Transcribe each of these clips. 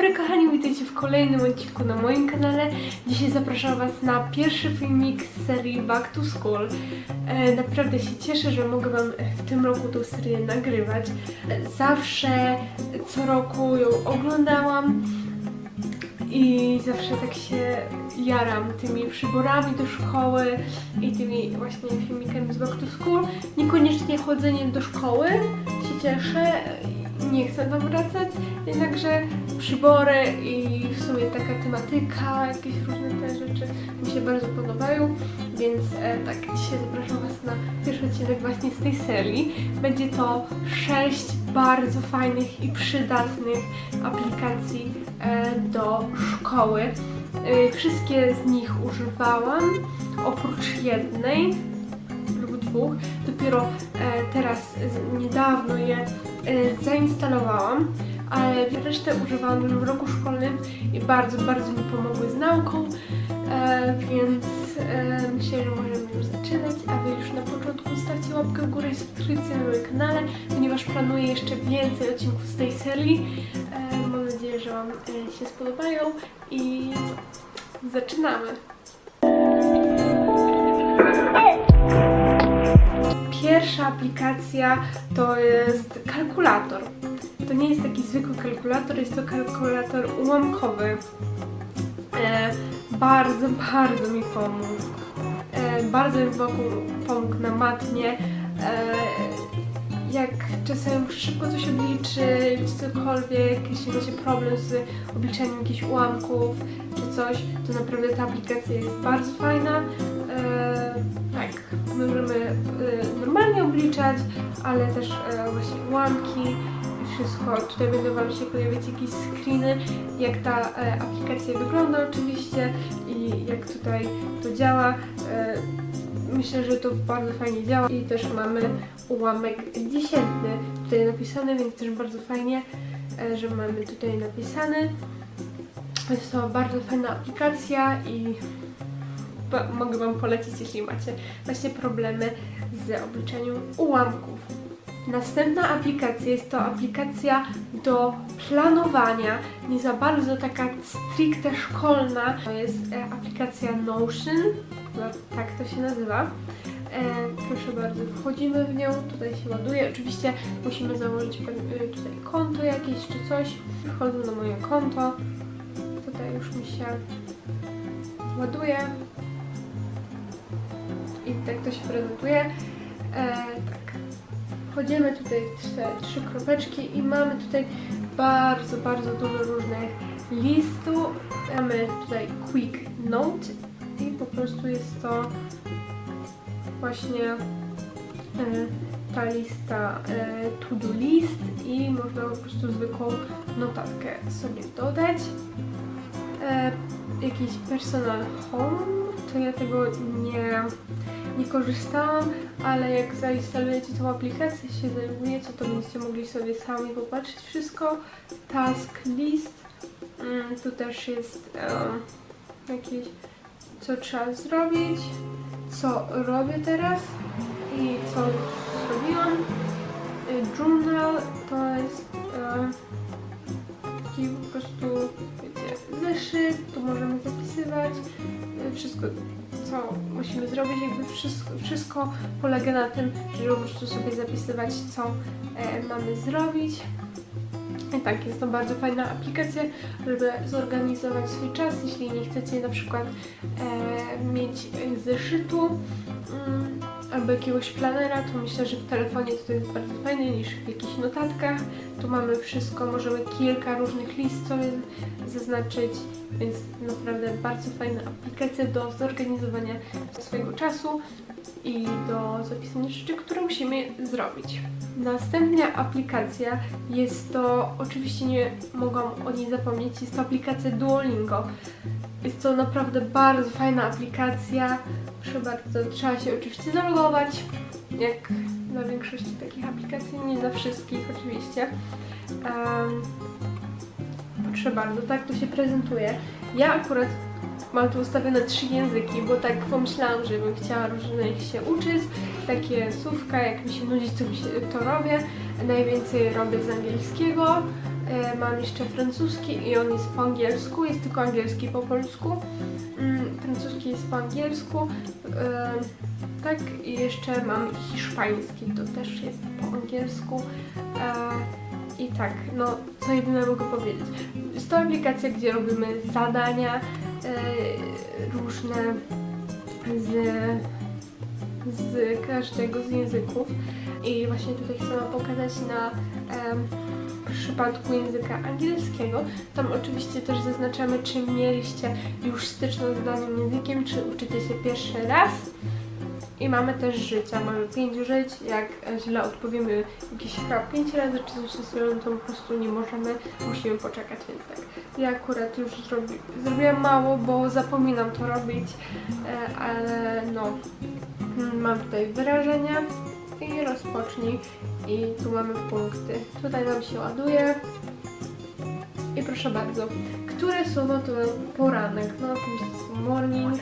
dobry kochani, witajcie w kolejnym odcinku na moim kanale. Dzisiaj zapraszam Was na pierwszy filmik z serii Back to School. E, naprawdę się cieszę, że mogę Wam w tym roku tą serię nagrywać. Zawsze, co roku ją oglądałam i zawsze tak się jaram tymi przyborami do szkoły i tymi właśnie filmikami z Back to School. Niekoniecznie chodzeniem do szkoły się cieszę, nie chcę tam wracać, jednakże przybory i w sumie taka tematyka, jakieś różne te rzeczy mi się bardzo podobają, więc e, tak, dzisiaj zapraszam Was na pierwszy odcinek właśnie z tej serii. Będzie to sześć bardzo fajnych i przydatnych aplikacji e, do szkoły. E, wszystkie z nich używałam, oprócz jednej lub dwóch. Dopiero e, teraz niedawno je e, zainstalowałam, ale resztę używałam już w roku szkolnym i bardzo, bardzo mi pomogły z nauką, e, więc e, myślę, że możemy już zaczynać, a Wy już na początku stawcie łapkę w górę i subskrypcję na moim kanale, ponieważ planuję jeszcze więcej odcinków z tej serii. E, mam nadzieję, że Wam e, się spodobają i? Zaczynamy! Pierwsza aplikacja to jest kalkulator. To nie jest taki zwykły kalkulator, jest to kalkulator ułamkowy. E, bardzo, bardzo mi pomógł. E, bardzo mi pomógł, pomógł na matnie. E, jak muszę szybko coś obliczyć, cokolwiek, jeśli macie problem z obliczaniem jakichś ułamków czy coś, to naprawdę ta aplikacja jest bardzo fajna. E, tak, możemy e, normalnie obliczać, ale też e, właśnie ułamki wszystko. Tutaj będą Wam się pojawiać jakieś screeny, jak ta e, aplikacja wygląda oczywiście i jak tutaj to działa. E, Myślę, że to bardzo fajnie działa i też mamy ułamek dziesiętny tutaj napisany, więc też bardzo fajnie, e, że mamy tutaj napisany. Jest to bardzo fajna aplikacja i mogę Wam polecić, jeśli macie właśnie problemy z obliczeniem ułamków. Następna aplikacja jest to aplikacja do planowania, nie za bardzo taka stricte szkolna. To jest e, aplikacja Notion, chyba tak to się nazywa. E, proszę bardzo, wchodzimy w nią, tutaj się ładuje. Oczywiście musimy założyć e, tutaj konto jakieś czy coś. Wchodzę na moje konto. Tutaj już mi się ładuje. I tak to się prezentuje. E, tak. Wchodzimy tutaj te trzy kropeczki i mamy tutaj bardzo, bardzo dużo różnych listów. Mamy tutaj Quick Note i po prostu jest to właśnie e, ta lista e, to-do list i można po prostu zwykłą notatkę sobie dodać. E, jakiś personal home, to ja tego nie, nie korzystałam, ale jak zainstalujecie tą aplikację, się zajmujecie, to będziecie mogli sobie sami popatrzeć wszystko. Task list, mm, tu też jest e, jakieś, co trzeba zrobić, co robię teraz i co zrobiłam. Y, Journal to jest e, taki po prostu, zeszyt, tu możemy zapisywać y, wszystko, co musimy zrobić, jakby wszystko, wszystko polega na tym, żeby po prostu sobie zapisywać, co e, mamy zrobić. I tak, jest to bardzo fajna aplikacja, żeby zorganizować swój czas, jeśli nie chcecie na przykład e, mieć e, zeszytu mm, albo jakiegoś planera, to myślę, że w telefonie to jest bardzo fajne niż w jakichś notatkach. Tu mamy wszystko, możemy kilka różnych list sobie zaznaczyć, więc naprawdę bardzo fajna aplikacja do zorganizowania swojego czasu i do zapisania rzeczy, które musimy zrobić. Następna aplikacja jest to, oczywiście nie mogłam o niej zapomnieć, jest to aplikacja Duolingo. Jest to naprawdę bardzo fajna aplikacja. Proszę bardzo, trzeba się oczywiście zalogować, jak na większości takich aplikacji, nie na wszystkich oczywiście. Um, proszę bardzo, tak to się prezentuje. Ja akurat mam tu ustawione trzy języki, bo tak pomyślałam, że bym chciała różnych się uczyć. Takie słówka, jak mi się nudzi, to, mi się, to robię. Najwięcej robię z angielskiego. E, mam jeszcze francuski i on jest po angielsku, jest tylko angielski po polsku. Mm, francuski jest po angielsku. E, tak, i jeszcze mam hiszpański, to też jest po angielsku. E, I tak, no co jedyne mogę powiedzieć. Jest to aplikacja, gdzie robimy zadania różne z, z każdego z języków. I właśnie tutaj chcę pokazać na przypadku języka angielskiego. Tam oczywiście też zaznaczamy, czy mieliście już styczność z danym językiem, czy uczycie się pierwszy raz. I mamy też życia, mamy 5 żyć, jak źle odpowiemy jakieś chyba 5 razy, czy coś w stylu, to po prostu nie możemy, musimy poczekać, więc tak. Ja akurat już zrobi, zrobiłam mało, bo zapominam to robić, e, ale no, mm, mam tutaj wyrażenia i rozpocznij i tu mamy punkty. Tutaj nam się ładuje i proszę bardzo, które słowo to poranek? No oczywiście morning,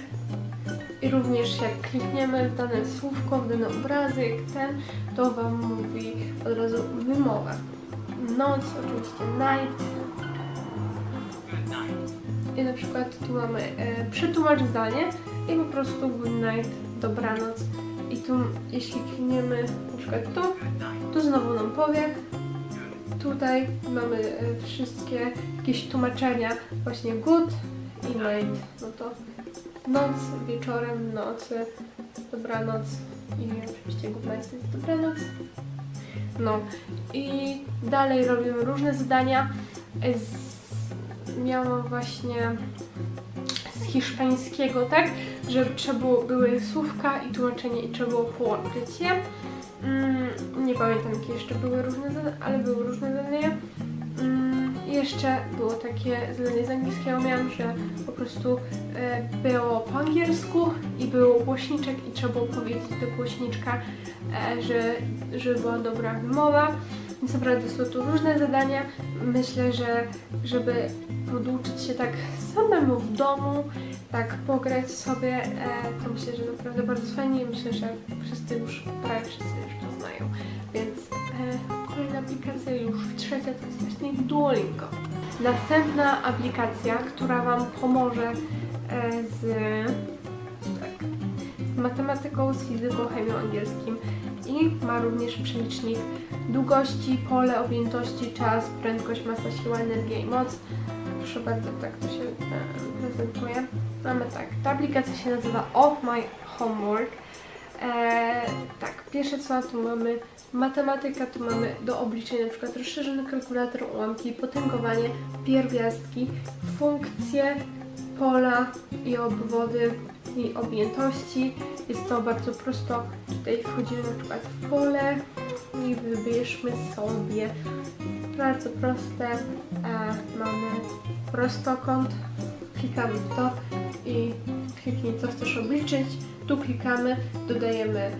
i również jak klikniemy w dane słówko, w dany obrazek, ten, to Wam mówi od razu wymowę. Noc, oczywiście night. I na przykład tu mamy e, przetłumacz zdanie i po prostu good night, dobranoc. I tu jeśli klikniemy na przykład tu, to znowu nam powie. Tutaj mamy e, wszystkie jakieś tłumaczenia właśnie good i night. No to noc, wieczorem, nocy, dobranoc i oczywiście good night jest dobranoc. No i dalej robimy różne zadania. Z, miałam właśnie hiszpańskiego, tak, że trzeba było, były słówka i tłumaczenie i trzeba było połączyć je. Mm, nie pamiętam jakie jeszcze były różne zadania, ale były różne zadania. Mm, jeszcze było takie zadanie z angielskiego miałam, że po prostu e, było po angielsku i był głośniczek i trzeba było powiedzieć do głośniczka, e, że, że była dobra wymowa. Naprawdę są tu różne zadania. Myślę, że żeby poduczyć się tak samemu w domu, tak pograć sobie, e, to myślę, że naprawdę bardzo fajnie i myślę, że wszyscy już, prawie wszyscy już to znają. Więc e, kolejna aplikacja już trzecia to jest właśnie Duolingo. Następna aplikacja, która Wam pomoże e, z, tak, z matematyką, z fizyką, chemią, angielskim i ma również przelicznik długości, pole objętości, czas, prędkość, masa, siła, energia i moc. Proszę bardzo, tak to się e, prezentuje. Mamy tak, ta aplikacja się nazywa Off My Homework. E, tak, pierwsze co tu mamy matematyka, tu mamy do obliczenia na przykład rozszerzony kalkulator, ułamki, potęgowanie, pierwiastki, funkcje, pola i obwody i objętości. Jest to bardzo prosto. Tutaj wchodzimy na przykład w pole i wybierzmy sobie bardzo proste. E, mamy prostokąt, klikamy w to i kliknij co chcesz obliczyć. Tu klikamy, dodajemy e,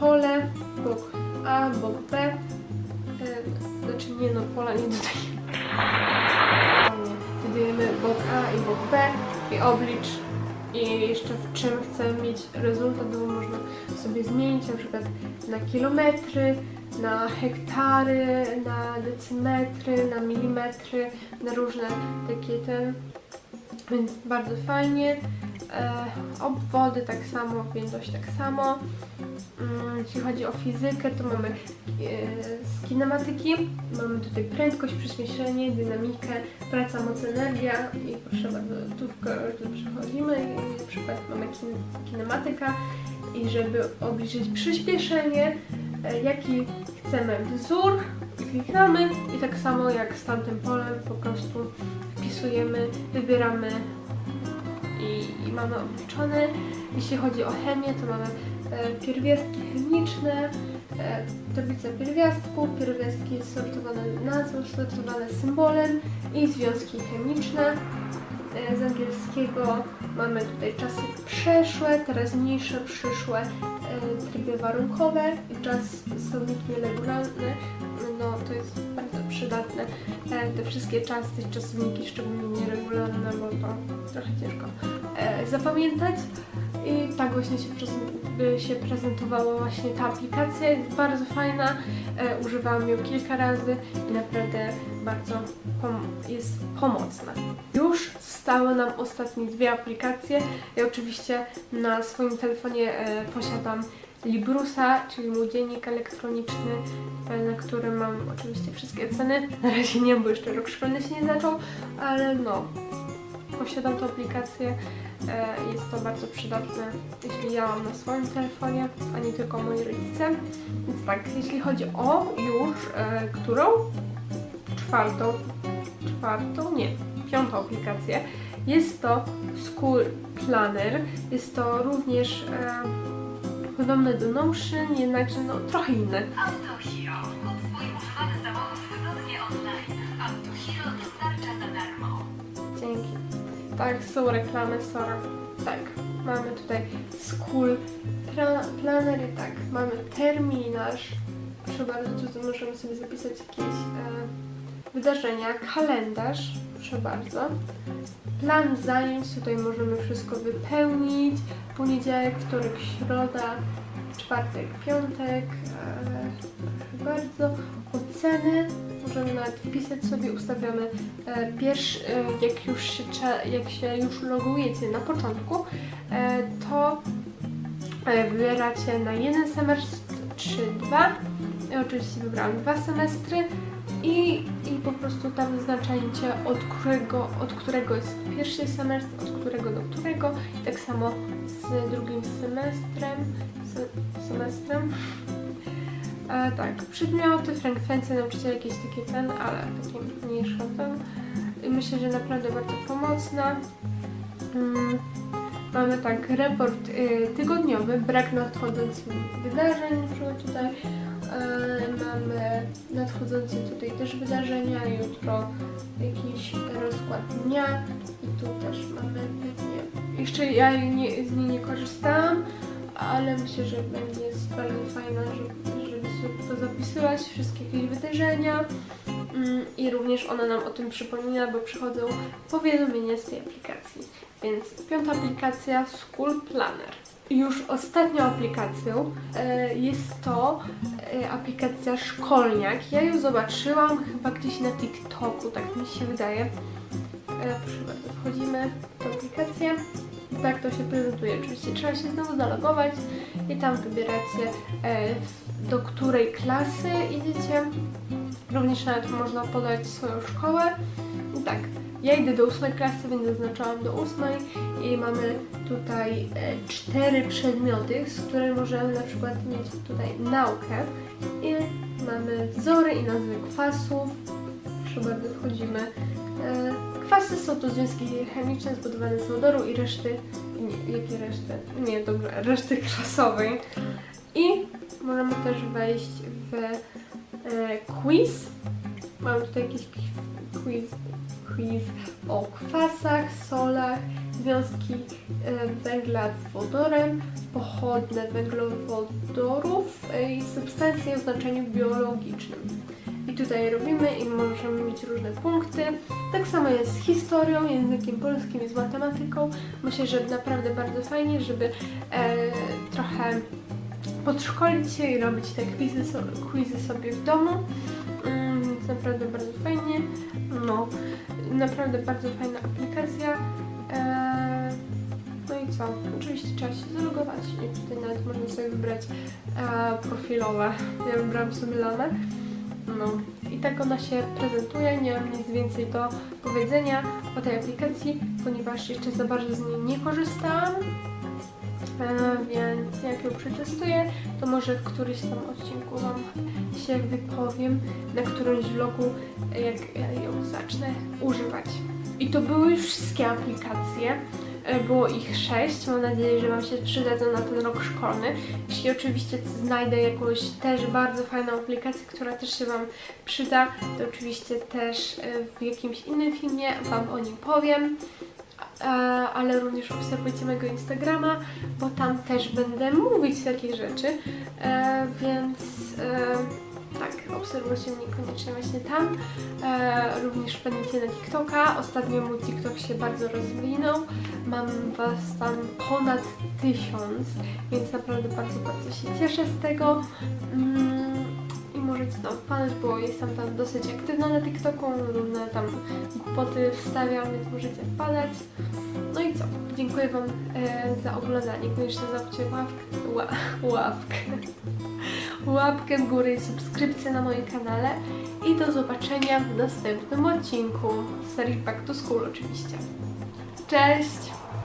pole, bok A, bok B. E, znaczy nie no, pola nie dodajemy. Dodajemy bok A i bok B i oblicz i jeszcze w czym chcemy mieć rezultat, bo można sobie zmienić na przykład na kilometry, na hektary, na decymetry, na milimetry, na różne takie ten, więc bardzo fajnie. E, obwody tak samo, objętość tak samo. Mm, Jeśli chodzi o fizykę, to mamy e, z kinematyki, mamy tutaj prędkość, przyspieszenie, dynamikę, praca, moc, energia i proszę bardzo, tu przechodzimy. I na przykład mamy kin, kinematyka. I żeby obliczyć przyspieszenie, e, jaki chcemy wzór, klikamy i tak samo jak z tamtym polem po prostu wpisujemy, wybieramy i, i mamy obliczone. Jeśli chodzi o chemię, to mamy e, pierwiastki chemiczne, e, tablica pierwiastków, pierwiastki sortowane nazwą, sortowane symbolem i związki chemiczne. E, z angielskiego mamy tutaj czasy przeszłe, teraźniejsze, przyszłe, tryby warunkowe i czas słownik nieregularny. No to jest bardzo przydatne e, te wszystkie czasy, czasowniki, szczególnie nieregularne, bo to trochę ciężko e, zapamiętać. I tak właśnie się, się prezentowała właśnie ta aplikacja. Jest bardzo fajna, e, używałam ją kilka razy i naprawdę bardzo pom- jest pomocna. Już zostały nam ostatnie dwie aplikacje. Ja oczywiście na swoim telefonie posiadam Librusa, czyli mój dziennik elektroniczny, na którym mam oczywiście wszystkie ceny. Na razie nie, bo jeszcze rok szkolny się nie zaczął, ale no, posiadam tę aplikację. E, Jest to bardzo przydatne, jeśli ja mam na swoim telefonie, a nie tylko moi rodzice. Więc tak, jeśli chodzi o już e, którą? Czwartą, czwartą, nie, piątą aplikację. Jest to School Planner. Jest to również e, podobne do Notion, jednakże no trochę inne. AutoHero. Kup swój używany samochód wygodnie online. AutoHero dostarcza za darmo. Dzięki. Tak, są reklamy, sorry. Tak, mamy tutaj School Pla- i tak, mamy terminarz. Proszę bardzo, tutaj możemy sobie zapisać jakieś e, wydarzenia, kalendarz, proszę bardzo. Plan zajęć, tutaj możemy wszystko wypełnić. Poniedziałek, wtorek, środa, czwartek, piątek. Proszę bardzo. Oceny możemy nawet wpisać sobie, ustawiamy e, pierwszy, e, jak już się, jak się już logujecie na początku, e, to e, wybieracie na jeden semestr czy dwa. Ja oczywiście wybrałam dwa semestry i, i po prostu tam wyznaczacie od którego, od którego jest pierwszy semestr, od którego do którego i tak samo z drugim semestrem, se, semestrem. Tak, przedmioty, frekwencje, nauczyciel jakieś takie ten, ale takie mniejsze ten. I myślę, że naprawdę bardzo pomocna. Mm, mamy tak, raport y, tygodniowy, brak nadchodzących wydarzeń, na tutaj. E, mamy nadchodzące tutaj też wydarzenia, jutro jakiś rozkład dnia i tu też mamy pewnie. Jeszcze ja nie, z niej nie korzystałam, ale myślę, że będzie bardzo fajna, żeby, żeby sobie to zapisywać, wszystkie jakieś wydarzenia. Mm, I również ona nam o tym przypomina, bo przychodzą powiadomienia z tej aplikacji. Więc piąta aplikacja School Planner. Już ostatnią aplikacją e, jest to e, aplikacja Szkolniak. Ja ją zobaczyłam chyba gdzieś na TikToku, tak mi się wydaje. E, proszę bardzo, wchodzimy w tę aplikację. Tak to się prezentuje. Oczywiście trzeba się znowu zalogować i tam wybieracie do której klasy idziecie. Również nawet można podać swoją szkołę. I tak, ja idę do ósmej klasy, więc zaznaczałam do ósmej i mamy tutaj e, cztery przedmioty, z których możemy na przykład mieć tutaj naukę i mamy wzory i nazwy kwasów. Bardzo, wchodzimy. E, kwasy są to związki chemiczne zbudowane z wodoru i reszty, nie, jakie reszty? Nie, dobrze, reszty klasowej. I możemy też wejść w e, quiz. Mam tutaj jakiś quiz, quiz o kwasach, solach, związki węgla z wodorem, pochodne węglowodorów e, i substancje o znaczeniu biologicznym. I tutaj robimy i możemy mieć różne punkty. Tak samo jest z historią, językiem polskim i z matematyką. Myślę, że naprawdę bardzo fajnie, żeby e, trochę podszkolić się i robić te quizy, so, quizy sobie w domu. Mm, naprawdę bardzo fajnie. No, naprawdę bardzo fajna aplikacja. Eee, no i co? Oczywiście trzeba się zalogować i tutaj nawet można sobie wybrać e, profilowe. Ja wybrałam sobie lamę. No i tak ona się prezentuje. Nie mam nic więcej do powiedzenia o tej aplikacji, ponieważ jeszcze za bardzo z niej nie korzystałam. E, więc jak ją przetestuję, to może w którymś tam odcinku Wam się wypowiem, na którymś vlogu, jak ja ją zacznę używać. I to były już wszystkie aplikacje. E, Było ich sześć. Mam nadzieję, że Wam się przydadzą na ten rok szkolny. Jeśli oczywiście znajdę jakąś też bardzo fajną aplikację, która też się Wam przyda, to oczywiście też e, w jakimś innym filmie Wam o nim powiem. E, ale również obserwujcie mojego Instagrama, bo tam też będę mówić takie rzeczy, więc tak, obserwujcie mnie koniecznie właśnie tam. E, również wpadnijcie na TikToka. Ostatnio mój TikTok się bardzo rozwinął. Mam was tam ponad tysiąc, więc naprawdę bardzo, bardzo się cieszę z tego. Mm, I możecie tam wpadać, bo jestem tam dosyć aktywna na TikToku, różne tam głupoty wstawiam, więc możecie wpadać. No i co? Dziękuję Wam e, za oglądanie. Koniecznie zostawcie łapkę, ła, łapkę, łapkę w górę i subskrypcję na moim kanale. I do zobaczenia w następnym odcinku serii Back to School oczywiście. Cześć!